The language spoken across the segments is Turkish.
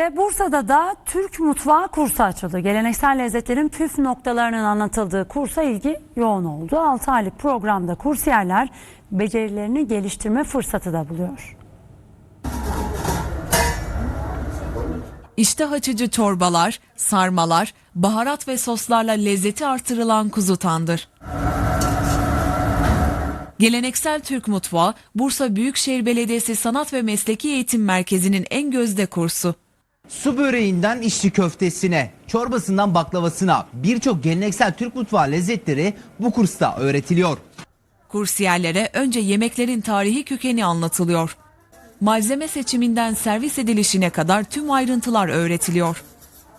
Ve Bursa'da da Türk mutfağı kursu açıldı. Geleneksel lezzetlerin püf noktalarının anlatıldığı kursa ilgi yoğun oldu. 6 aylık programda kursiyerler becerilerini geliştirme fırsatı da buluyor. İştah açıcı çorbalar, sarmalar, baharat ve soslarla lezzeti artırılan kuzu tandır. Geleneksel Türk mutfağı Bursa Büyükşehir Belediyesi Sanat ve Mesleki Eğitim Merkezi'nin en gözde kursu. Su böreğinden içli köftesine, çorbasından baklavasına birçok geleneksel Türk mutfağı lezzetleri bu kursta öğretiliyor. Kursiyerlere önce yemeklerin tarihi kökeni anlatılıyor. Malzeme seçiminden servis edilişine kadar tüm ayrıntılar öğretiliyor.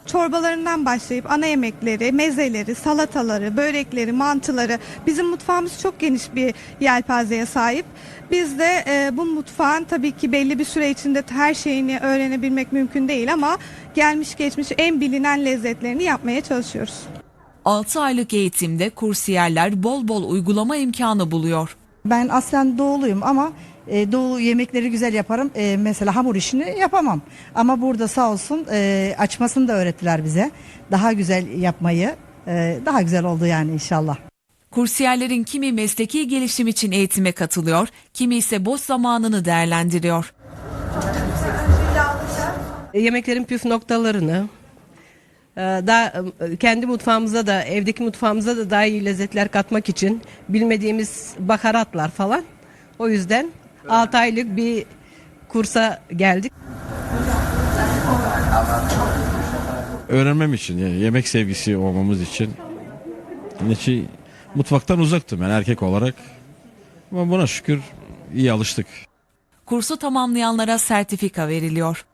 Çorbalarından başlayıp ana yemekleri, mezeleri, salataları, börekleri, mantıları. Bizim mutfağımız çok geniş bir yelpazeye sahip. Biz de e, bu mutfağın tabii ki belli bir süre içinde her şeyini öğrenebilmek mümkün değil ama gelmiş geçmiş en bilinen lezzetlerini yapmaya çalışıyoruz. 6 aylık eğitimde kursiyerler bol bol uygulama imkanı buluyor. Ben aslen doğuluyum ama e, doğu yemekleri güzel yaparım. E, mesela hamur işini yapamam. Ama burada sağ olsun e, açmasını da öğrettiler bize. Daha güzel yapmayı. e, daha güzel oldu yani inşallah. Kursiyerlerin kimi mesleki gelişim için eğitime katılıyor, kimi ise boş zamanını değerlendiriyor. yemeklerin püf noktalarını e, daha e, kendi mutfağımıza da evdeki mutfağımıza da daha iyi lezzetler katmak için bilmediğimiz baharatlar falan. O yüzden 6 aylık bir kursa geldik. öğrenmem için, yani yemek sevgisi olmamız için. Neçi mutfaktan uzaktım ben erkek olarak. Ama buna şükür iyi alıştık. Kursu tamamlayanlara sertifika veriliyor.